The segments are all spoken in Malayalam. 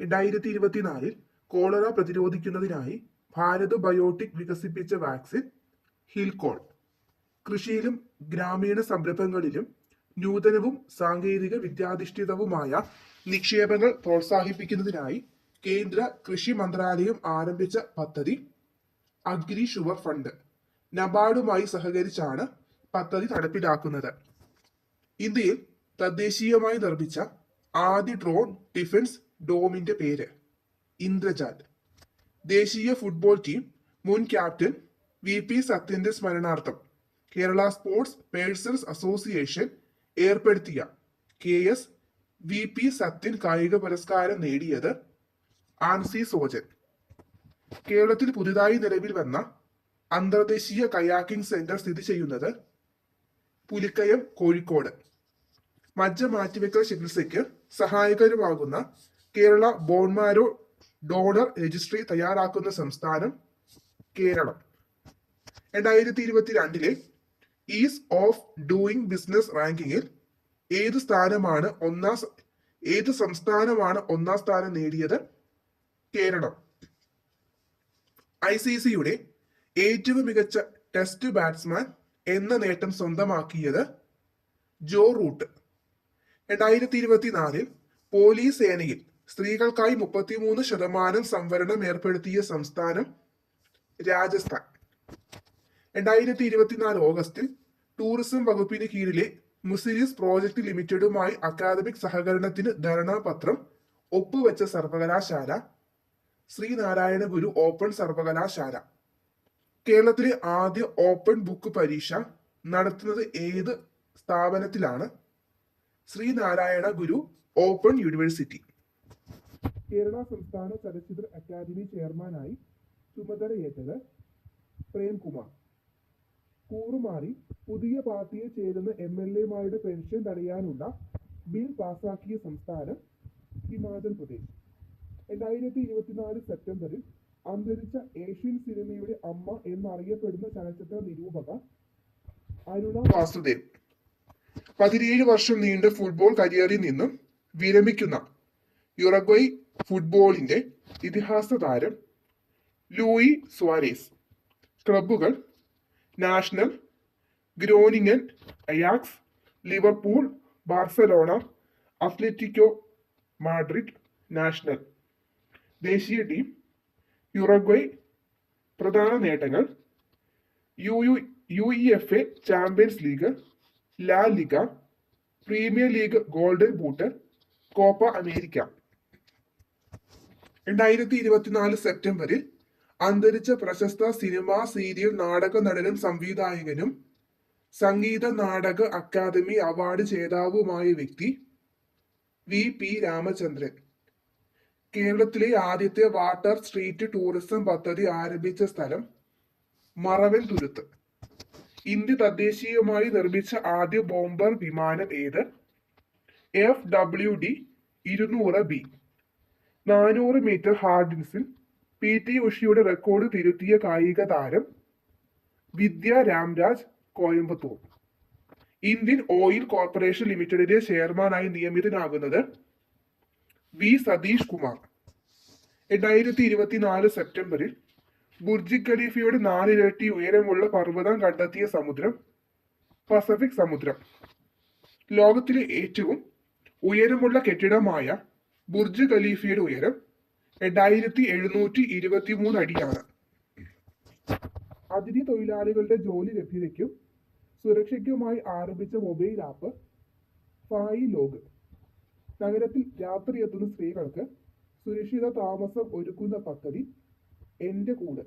രണ്ടായിരത്തി ഇരുപത്തിനാലിൽ കോളറ പ്രതിരോധിക്കുന്നതിനായി ഭാരത് ബയോട്ടിക് വികസിപ്പിച്ച വാക്സിൻ ഹിൽകോൾ. കൃഷിയിലും ഗ്രാമീണ സംരംഭങ്ങളിലും നൂതനവും സാങ്കേതിക വിദ്യാധിഷ്ഠിതവുമായ നിക്ഷേപങ്ങൾ പ്രോത്സാഹിപ്പിക്കുന്നതിനായി കേന്ദ്ര കൃഷി മന്ത്രാലയം ആരംഭിച്ച പദ്ധതി അഗ്രി ഷുവർ ഫണ്ട്. നബാർഡുമായി സഹകരിച്ചാണ് പദ്ധതി നടപ്പിലാക്കുന്നത്. ഇന്ത്യയിൽ തദ്ദേശീയമായി നിർമ്മിച്ച ആദ്യ ഡ്രോൺ ഡിഫൻസ് ഡോമിന്റെ പേര്. ഇന്ദ്രജാൽ. ദേശീയ ഫുട്ബോൾ ടീം മുൻ ക്യാപ്റ്റൻ വി പി സത്യന്റെ സ്മരണാർത്ഥം കേരള സ്പോർട്സ് പേഴ്സൺസ് അസോസിയേഷൻ ഏർപ്പെടുത്തിയ K S V P Sathyan കായിക പുരസ്കാരം നേടിയത് ആൻസി സോജൻ. കേരളത്തിൽ പുതുതായി നിലവിൽ വന്ന അന്തർദേശീയ കയാക്കിംഗ് സെന്റർ സ്ഥിതി ചെയ്യുന്നത് പുലിക്കയം കോഴിക്കോട്. മജ്ജ മാറ്റിവെക്കൽ ചികിത്സയ്ക്ക് സഹായകരമാകുന്ന Kerala bone marrow donor registry തയ്യാറാക്കുന്ന സംസ്ഥാനം കേരളം. രണ്ടായിരത്തി ഇരുപത്തി രണ്ടിലെ ഈസ് ഓഫ് ഡൂയിങ് ബിസിനസ് റാങ്കിങ്ങിൽ ഏത് സ്ഥാനമാണ് ഒന്നാം ഏത് സംസ്ഥാനമാണ് ഒന്നാം സ്ഥാനം നേടിയത്? കേരളം. ഐ സി സിയുടെ ഏറ്റവും മികച്ച ടെസ്റ്റ് ബാറ്റ്സ്മാൻ എന്ന നേട്ടം സ്വന്തമാക്കിയത് ജോ റൂട്ട്. രണ്ടായിരത്തി ഇരുപത്തിനാലിൽ പോലീസ് സേനയിൽ സ്ത്രീകൾക്കായി മുപ്പത്തിമൂന്ന് ശതമാനം സംവരണം ഏർപ്പെടുത്തിയ സംസ്ഥാനം രാജസ്ഥാൻ. രണ്ടായിരത്തി ഇരുപത്തിനാല് ഓഗസ്റ്റിൽ ടൂറിസം വകുപ്പിന് കീഴിലെ മുസിരീസ് പ്രോജക്ട് ലിമിറ്റഡുമായി അക്കാദമിക് സഹകരണത്തിന് ധാരണാപത്രം ഒപ്പുവെച്ച സർവകലാശാല ശ്രീനാരായണ ഗുരു ഓപ്പൺ സർവകലാശാല. കേരളത്തിലെ ആദ്യ ഓപ്പൺ ബുക്ക് പരീക്ഷ നടത്തുന്നത് ഏത് സ്ഥാപനത്തിലാണ്? Sreenarayana Guru open university. Kerala സംസ്ഥാന ചലച്ചിത്ര അക്കാദമി ചെയർമാനായി ചുമതലയേറ്റത് പ്രേംകുമാർ. കൂറുമാറി പുതിയ പാർട്ടിയെ ചേരുന്ന എം എൽ എമാരുടെ പെൻഷൻ തടയാനുള്ള ബിൽ പാസാക്കിയ സംസ്ഥാനം ഹിമാചൽ പ്രദേശ്. രണ്ടായിരത്തി ഇരുപത്തിനാല് സെപ്റ്റംബറിൽ അന്തരിച്ച ഏഷ്യൻ സിനിമയുടെ അമ്മ എന്നറിയപ്പെടുന്ന ചലച്ചിത്ര നിരൂപക അരുണ വാസുദേവ്. പതിനേഴ് വർഷം നീണ്ട ഫുട്ബോൾ കരിയറിൽ നിന്നും വിരമിക്കുന്ന യുറഗ്വൈ ഫുട്ബോളിന്റെ ഇതിഹാസ താരം Luis Suarez. ക്ലബുകൾ Nacional Groningen Ajax Liverpool Barcelona Atletico Madrid Nacional. ദേശീയ ടീം യുറഗ്വൈ പ്രധാന നേട്ടങ്ങൾ. U U U E F A champions league La Liga premier league golden boot Copa America. രണ്ടായിരത്തി ഇരുപത്തിനാല് സെപ്റ്റംബറിൽ അന്തരിച്ച പ്രശസ്ത സിനിമ സീരിയൽ നാടക നടനും സംവിധായകനും സംഗീത നാടക അക്കാദമി അവാർഡ് ജേതാവുമായ വ്യക്തി വി പി രാമചന്ദ്രൻ. കേരളത്തിലെ ആദ്യത്തെ വാട്ടർ സ്ട്രീറ്റ് ടൂറിസം പദ്ധതി ആരംഭിച്ച സ്ഥലം മറവൻ തുരുത്ത്. ഇന്ത്യ തദ്ദേശീയമായി നിർമ്മിച്ച ആദ്യ ബോംബർ വിമാനം ഏത്? എഫ് ഡബ്ല്യു ഡി ഇരുന്നൂറ് ബി. നാനൂറ് മീറ്റർ ഹാർഡിൻസിൽ പി ടി ഉഷയുടെ റെക്കോർഡ് തിരുത്തിയ കായിക താരം Vidya Ramraj Coimbatore. Indian oil corporation ലിമിറ്റഡിന്റെ ചെയർമാനായി നിയമിതനാകുന്നത് വി സതീഷ് കുമാർ. രണ്ടായിരത്തി ഇരുപത്തിനാല് സെപ്റ്റംബറിൽ ബുർജി ഖലീഫയുടെ നാലിരട്ടി ഉയരമുള്ള പർവതം കണ്ടെത്തിയ സമുദ്രം പസഫിക് സമുദ്രം. ലോകത്തിലെ ഏറ്റവും ഉയരമുള്ള കെട്ടിടമായ ബുർജ് ഖലീഫയുടെ ഉയരം എട്ടായിരത്തി എഴുന്നൂറ്റി ഇരുപത്തി മൂന്ന് അടിയാണ്. അതിഥി തൊഴിലാളികളുടെ ജോലി ലഭ്യതയ്ക്കും സുരക്ഷയ്ക്കുമായി ആരംഭിച്ച മൊബൈൽ ആപ്പ് ഫായി ലോഗ്. നഗരത്തിൽ രാത്രി എത്തുന്ന സ്ത്രീകൾക്ക് സുരക്ഷിത താമസം ഒരുക്കുന്ന പദ്ധതി എന്റെ കൂട്.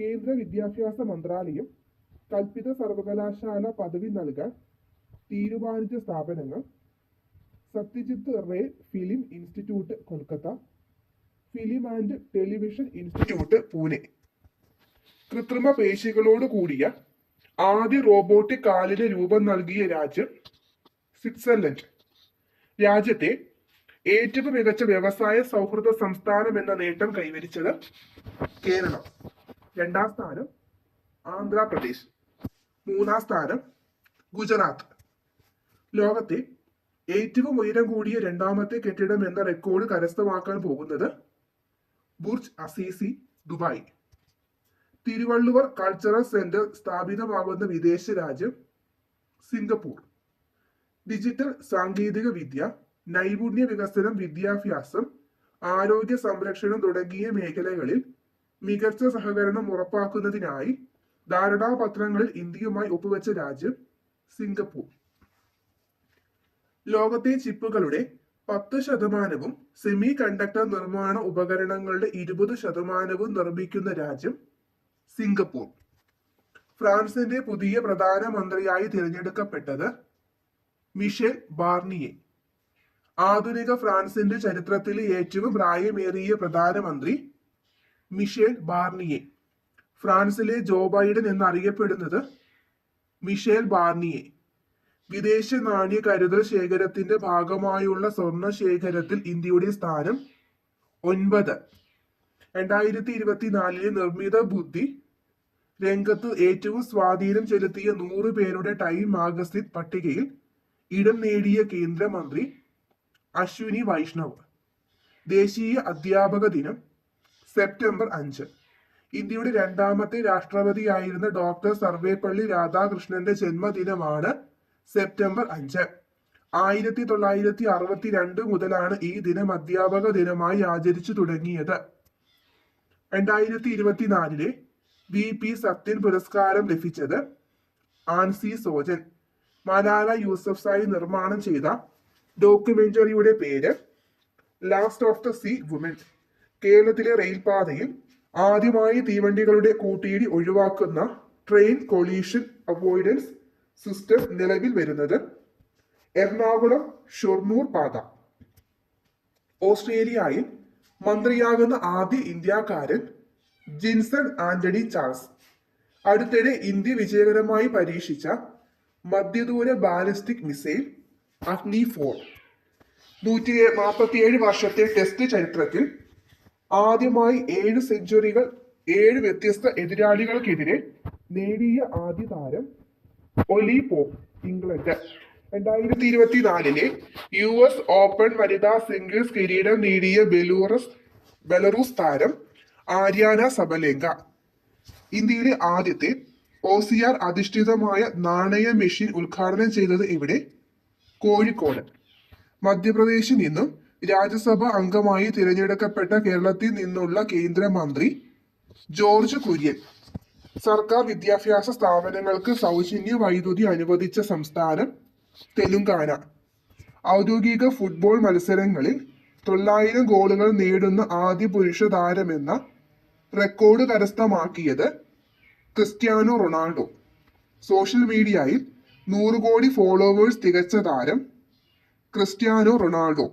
കേന്ദ്ര വിദ്യാഭ്യാസ മന്ത്രാലയം കൽപ്പിത സർവകലാശാല പദവി നൽകാൻ തീരുമാനിച്ച സ്ഥാപനങ്ങൾ Satyajit Ray film institute Kolkata. Film and television institute Pune. കൃത്രിമ പേശികളോട് കൂടിയ ആദ്യ റോബോട്ടിക് കാലിന് രൂപം നൽകിയ രാജ്യം സ്വിറ്റ്സർലൻഡ്. രാജ്യത്തെ ഏറ്റവും മികച്ച വ്യവസായ സൗഹൃദ സംസ്ഥാനം എന്ന നേട്ടം കൈവരിച്ചത് കേരളം. രണ്ടാം സ്ഥാനം ആന്ധ്രാപ്രദേശ്. മൂന്നാം സ്ഥാനം ഗുജറാത്ത്. ലോകത്തെ ഏറ്റവും ഉയരം കൂടിയ രണ്ടാമത്തെ കെട്ടിടം എന്ന റെക്കോർഡ് കരസ്ഥമാക്കാൻ പോകുന്നത് Burj Azizi Dubai. Thiruvalluvar cultural centre സ്ഥാപിതമാകുന്ന വിദേശ രാജ്യം സിംഗപ്പൂർ. ഡിജിറ്റൽ സാങ്കേതിക വിദ്യ നൈപുണ്യ വികസനം വിദ്യാഭ്യാസം ആരോഗ്യ സംരക്ഷണം തുടങ്ങിയ മേഖലകളിൽ മികച്ച സഹകരണം ഉറപ്പാക്കുന്നതിനായി ധാരണാപത്രങ്ങളിൽ ഇന്ത്യയുമായി ഒപ്പുവെച്ച രാജ്യം സിംഗപ്പൂർ. ലോകത്തെ ചിപ്പുകളുടെ പത്ത് ശതമാനവും സെമി കണ്ടക്ടർ നിർമ്മാണ ഉപകരണങ്ങളുടെ ഇരുപത് ശതമാനവും നിർമ്മിക്കുന്ന രാജ്യം സിംഗപ്പൂർ. ഫ്രാൻസിന്റെ പുതിയ പ്രധാനമന്ത്രിയായി തിരഞ്ഞെടുക്കപ്പെട്ടത് മിഷേൽ ബാർണിയെ. ആധുനിക ഫ്രാൻസിന്റെ ചരിത്രത്തിലെ ഏറ്റവും പ്രായമേറിയ പ്രധാനമന്ത്രി മിഷേൽ ബാർണിയെ. ഫ്രാൻസിലെ ജോ ബൈഡൻ എന്നറിയപ്പെടുന്നത് മിഷേൽ ബാർണിയെ. വിദേശ നാണ്യ കരുതൽ ശേഖരത്തിന്റെ ഭാഗമായുള്ള സ്വർണ ശേഖരത്തിൽ ഇന്ത്യയുടെ സ്ഥാനം ഒൻപത്. രണ്ടായിരത്തി ഇരുപത്തിനാലിലെ നിർമ്മിത ബുദ്ധി രംഗത്ത് ഏറ്റവും സ്വാധീനം ചെലുത്തിയ നൂറ് പേരുടെ ടൈം മാഗസിൻ പട്ടികയിൽ ഇടം നേടിയ കേന്ദ്രമന്ത്രി അശ്വിനി വൈഷ്ണവ്. ദേശീയ അധ്യാപക ദിനം സെപ്റ്റംബർ അഞ്ച്. ഇന്ത്യയുടെ രണ്ടാമത്തെ രാഷ്ട്രപതിയായിരുന്ന ഡോക്ടർ സർവേപ്പള്ളി രാധാകൃഷ്ണന്റെ ജന്മദിനമാണ് സെപ്റ്റംബർ അഞ്ച്. ആയിരത്തി തൊള്ളായിരത്തി അറുപത്തി രണ്ട് മുതലാണ് ഈ ദിനം അധ്യാപക ദിനമായി ആചരിച്ചു തുടങ്ങിയത്. രണ്ടായിരത്തി ഇരുപത്തിനാലിലെ വി പി സത്യൻ പുരസ്കാരം ലഭിച്ചത് ആൻസി സോജൻ. മലാല യൂസഫ് സായി നിർമ്മാണം ചെയ്ത ഡോക്യുമെന്ററിയുടെ പേര് last of the sea woman കേരളത്തിലെ റെയിൽപാതയിൽ ആദ്യമായി തീവണ്ടികളുടെ കൂട്ടിയിടി ഒഴിവാക്കുന്ന ട്രെയിൻ കൊളീഷൻ അവോയ്ഡൻസ് സിസ്റ്റം നിലവിൽ വരുന്നത് എറണാകുളം ഷൊർണൂർ പാത. ഓസ്ട്രേലിയയിൽ മന്ത്രിയാകുന്ന ആദ്യ ഇന്ത്യക്കാരൻ ജിൻസൺ ആന്റണി ചാൾസ്. അടുത്തിടെ ഇന്ത്യ വിജയകരമായി പരീക്ഷിച്ച മധ്യദൂര ബാലിസ്റ്റിക് മിസൈൽ അഗ്നി ഫോർ നൂറ്റി നാൽപ്പത്തിയേഴ് വർഷത്തെ ടെസ്റ്റ് ചരിത്രത്തിൽ ആദ്യമായി ഏഴ് സെഞ്ചുറികൾ ഏഴ് വ്യത്യസ്ത എതിരാളികൾക്കെതിരെ നേടിയ ആദ്യ താരം ഒലി പോപ്പ് ഇംഗ്ലണ്ട്. രണ്ടായിരത്തി ഇരുപത്തിനാലിലെ യു എസ് ഓപ്പൺ വനിതാ സിംഗിൾസ് കിരീടം നേടിയ ബെലൂറസ് ബെലറൂസ് താരം ആര്യാന സബലേങ്ക ഇന്ത്യയിലെ ആദ്യത്തെ ഒ സി ആർ അധിഷ്ഠിതമായ നാണയ മെഷീൻ ഉദ്ഘാടനം ചെയ്തത് ഇവിടെ കോഴിക്കോട്. മധ്യപ്രദേശിൽ നിന്നും രാജ്യസഭ അംഗമായി തിരഞ്ഞെടുക്കപ്പെട്ട കേരളത്തിൽ നിന്നുള്ള കേന്ദ്രമന്ത്രി ജോർജ് കുര്യൻ. സർക്കാർ വിദ്യാഭ്യാസ സ്ഥാപനങ്ങൾക്ക് സൗജന്യ വൈദ്യുതി അനുവദിച്ച സംസ്ഥാനം തെലുങ്കാന. ഔദ്യോഗിക ഫുട്ബോൾ മത്സരങ്ങളിൽ തൊള്ളായിരം ഗോളുകൾ നേടുന്ന ആദ്യ പുരുഷ താരമെന്ന റെക്കോർഡ് കരസ്ഥമാക്കിയത് ക്രിസ്ത്യാനോ റൊണാൾഡോ. സോഷ്യൽ മീഡിയയിൽ നൂറ് കോടി ഫോളോവേഴ്സ് തികച്ച താരം ക്രിസ്ത്യാനോ റൊണാൾഡോ.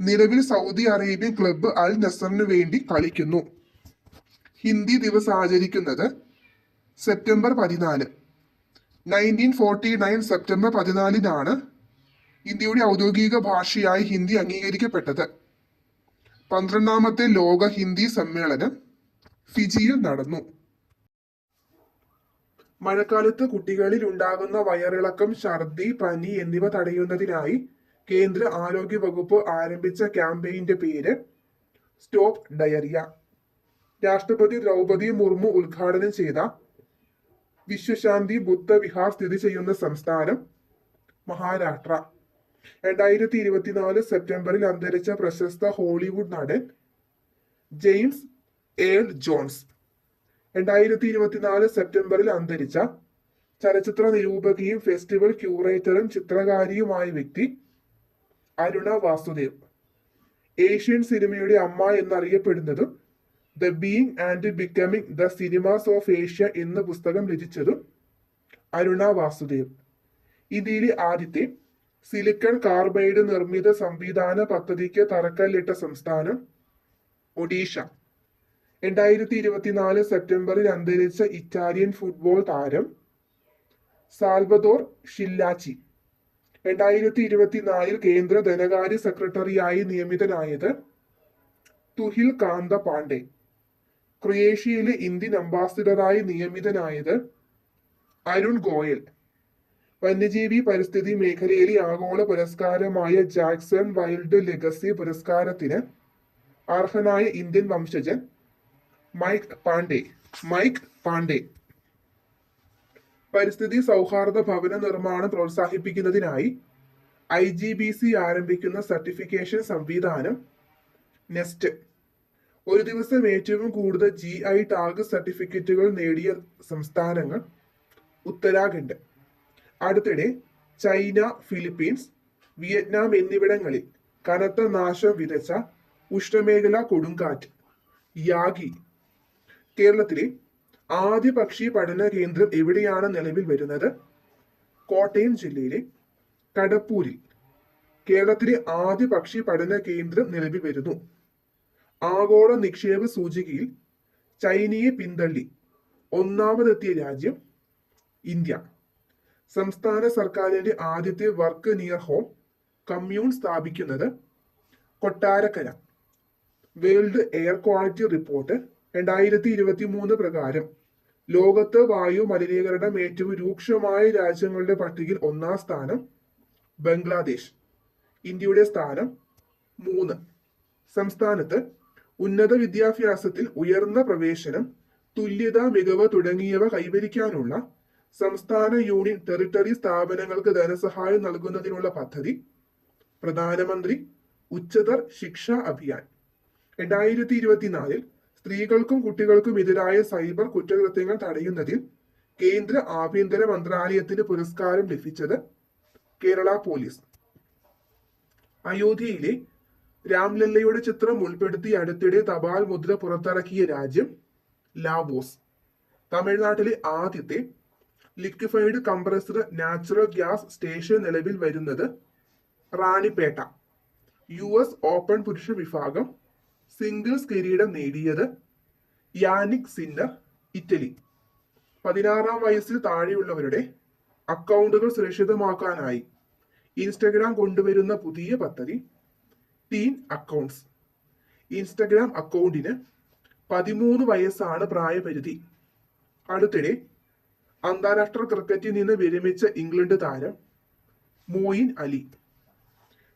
നിലവിൽ സൗദി അറേബ്യൻ ക്ലബ്ബ് അൽ നസറിനു വേണ്ടി കളിക്കുന്നു. ഹിന്ദി ദിവസം ആചരിക്കുന്നത് സെപ്റ്റംബർ പതിനാല്. നയന്റീൻ ഫോർട്ടി നയൻ സെപ്റ്റംബർ പതിനാലിനാണ് ഇന്ത്യയുടെ ഔദ്യോഗിക ഭാഷയായി ഹിന്ദി അംഗീകരിക്കപ്പെട്ടത്. പന്ത്രണ്ടാമത്തെ ലോക ഹിന്ദി സമ്മേളനം ഫിജിയിൽ നടന്നു. മഴക്കാലത്ത് കുട്ടികളിൽ ഉണ്ടാകുന്ന വയറിളക്കം ഛർദി പനി എന്നിവ തടയുന്നതിനായി കേന്ദ്ര ആരോഗ്യ വകുപ്പ് ആരംഭിച്ച ക്യാമ്പയിന്റെ പേര് സ്റ്റോപ്പ് ഡയറിയ. രാഷ്ട്രപതി ദ്രൗപദി മുർമു ഉദ്ഘാടനം ചെയ്ത വിശ്വശാന്തി ബുദ്ധ വിഹാർ സ്ഥിതി ചെയ്യുന്ന സംസ്ഥാനം മഹാരാഷ്ട്ര. രണ്ടായിരത്തി ഇരുപത്തിനാല് സെപ്റ്റംബറിൽ അന്തരിച്ച പ്രശസ്ത ഹോളിവുഡ് നടൻ ജെയിംസ് ഏൾ ജോൺസ്. രണ്ടായിരത്തി ഇരുപത്തിനാല് സെപ്റ്റംബറിൽ അന്തരിച്ച ചലച്ചിത്ര നിരൂപകയും ഫെസ്റ്റിവൽ ക്യൂറേറ്ററും ചിത്രകാരിയുമായ വ്യക്തി അരുണ വാസുദേവ്. ഏഷ്യൻ സിനിമയുടെ അമ്മ എന്നറിയപ്പെടുന്നതും the being and becoming the cinemas of Asia എന്ന പുസ്തകം രചിച്ചതും അരുണ വാസുദേവ്. ഇന്ത്യയിലെ ആദ്യത്തെ സിലിക്കൺ കാർബൈഡ് നിർമ്മിത സംവിധാന പദ്ധതിക്ക് തറക്കല്ലിട്ട സംസ്ഥാനം ഒഡീഷ. രണ്ടായിരത്തി ഇരുപത്തിനാല് സെപ്റ്റംബറിൽ അന്തരിച്ച ഇറ്റാലിയൻ ഫുട്ബോൾ താരം സാൽവദോർ ഷില്ലാച്ചി. രണ്ടായിരത്തി ഇരുപത്തിനാലിൽ കേന്ദ്ര ധനകാര്യ സെക്രട്ടറിയായി നിയമിതനായത് തുഹിൽ കാന്ത പാണ്ഡെ. ക്രൊയേഷ്യയിലെ ഇന്ത്യൻ അംബാസിഡറായി നിയമിതനായത് അരുൺ ഗോയൽ. വന്യജീവി പരിസ്ഥിതി മേഖലയിലെ ആഗോള പുരസ്കാരമായ ജാക്സൺ വൈൽഡ് ലെഗസി പുരസ്കാരത്തിന് അർഹനായ ഇന്ത്യൻ വംശജൻ മൈക്ക് പാണ്ഡെ. മൈക്ക് പാണ്ഡെ. പരിസ്ഥിതി സൗഹാർദ്ദ ഭവന നിർമ്മാണം പ്രോത്സാഹിപ്പിക്കുന്നതിനായി ഐ ജി ബി സി ആരംഭിക്കുന്ന സർട്ടിഫിക്കേഷൻ സംവിധാനം നെസ്റ്റ് ഒരു ദിവസം ഏറ്റവും കൂടുതൽ ജി ഐ ടാഗ് സർട്ടിഫിക്കറ്റുകൾ നേടിയ സംസ്ഥാനങ്ങൾ ഉത്തരാഖണ്ഡ്. അടുത്തിടെ ചൈന ഫിലിപ്പീൻസ് വിയറ്റ്നാം എന്നിവിടങ്ങളിൽ കനത്ത നാശം വിതച്ച ഉഷ്ണമേഖലാ കൊടുങ്കാറ്റ് യാഗി. കേരളത്തിലെ ആദ്യ പക്ഷി പഠന കേന്ദ്രം എവിടെയാണ് നിലവിൽ വരുന്നത്? കോട്ടയം ജില്ലയിലെ കടപ്പൂരിൽ കേരളത്തിലെ ആദ്യ പക്ഷി പഠന കേന്ദ്രം നിലവിൽ വരുന്നു. ആഗോള നിക്ഷേപ സൂചികയിൽ ചൈനയെ പിന്തള്ളി. ഒന്നാമതെത്തിയ രാജ്യം ഇന്ത്യ. സംസ്ഥാന സർക്കാരിന്റെ ആദ്യത്തെ വർക്ക് നിയർ ഹോം കമ്മ്യൂൺ സ്ഥാപിക്കുന്നത് Kottarakkara. World air quality report രണ്ടായിരത്തി ഇരുപത്തി മൂന്ന് പ്രകാരം ലോകത്ത് വായു മലിനീകരണം ഏറ്റവും രൂക്ഷമായ രാജ്യങ്ങളുടെ പട്ടികയിൽ ഒന്നാം സ്ഥാനം ബംഗ്ലാദേശ്. ഇന്ത്യയുടെ സ്ഥാനം മൂന്ന്. സംസ്ഥാനത്ത് ഉന്നത വിദ്യാഭ്യാസത്തിൽ ഉയർന്ന പ്രവേശനം തുല്യത മികവ് തുടങ്ങിയവ കൈവരിക്കാനുള്ള സംസ്ഥാന യൂണിയൻ ടെറിട്ടറി സ്ഥാപനങ്ങൾക്ക് ധനസഹായം നൽകുന്നതിനുള്ള പദ്ധതി പ്രധാനമന്ത്രി ഉച്ചതർ ശിക്ഷ അഭിയാൻ. രണ്ടായിരത്തി ഇരുപത്തിനാലിൽ സ്ത്രീകൾക്കും കുട്ടികൾക്കും എതിരായ സൈബർ കുറ്റകൃത്യങ്ങൾ തടയുന്നതിൽ കേന്ദ്ര ആഭ്യന്തര മന്ത്രാലയത്തിന് പുരസ്കാരം ലഭിച്ചത് കേരള പോലീസ്. അയോധ്യയിലെ രാംലല്ലയുടെ ചിത്രം ഉൾപ്പെടുത്തി അടുത്തിടെ തപാൽ മുദ്ര പുറത്തിറക്കിയ രാജ്യം ലാവോസ്. തമിഴ്നാട്ടിലെ ആദ്യത്തെ liquefied compressed natural gas station നിലവിൽ വരുന്നത് റാണിപേട്ട യു എസ് ഓപ്പൺ പുരുഷ വിഭാഗം സിംഗിൾസ് കിരീടം നേടിയത് യാനിക് സിന്നർ ഇറ്റലി. പതിനാറാം വയസ്സിൽ താഴെയുള്ളവരുടെ അക്കൗണ്ടുകൾ സുരക്ഷിതമാക്കാനായി ഇൻസ്റ്റഗ്രാം കൊണ്ടുവരുന്ന പുതിയ പദ്ധതി ടീൻ അക്കൗണ്ട്സ് ഇൻസ്റ്റഗ്രാം അക്കൗണ്ടിന് പതിമൂന്ന് വയസ്സാണ് പ്രായപരിധി. അടുത്തിടെ അന്താരാഷ്ട്ര ക്രിക്കറ്റിൽ നിന്ന് വിരമിച്ച ഇംഗ്ലണ്ട് താരം മോയിൻ അലി.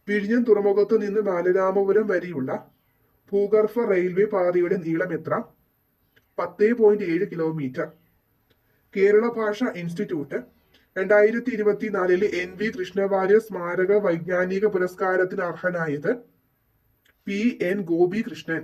വിഴിഞ്ഞം തുറമുഖത്ത് നിന്ന് ബാലരാമപുരം വരെയുള്ള ഭൂഗർഭ റെയിൽവേ പാതയുടെ നീളം എത്ര? പത്ത് പോയിന്റ് ഏഴ് കിലോമീറ്റർ കേരള ഭാഷ ഇൻസ്റ്റിറ്റ്യൂട്ട് രണ്ടായിരത്തി ഇരുപത്തിനാലിലെ എൻ വി കൃഷ്ണവാര്യ സ്മാരക വൈജ്ഞാനിക പുരസ്കാരത്തിന് അർഹനായത് പി എൻ ഗോപി കൃഷ്ണൻ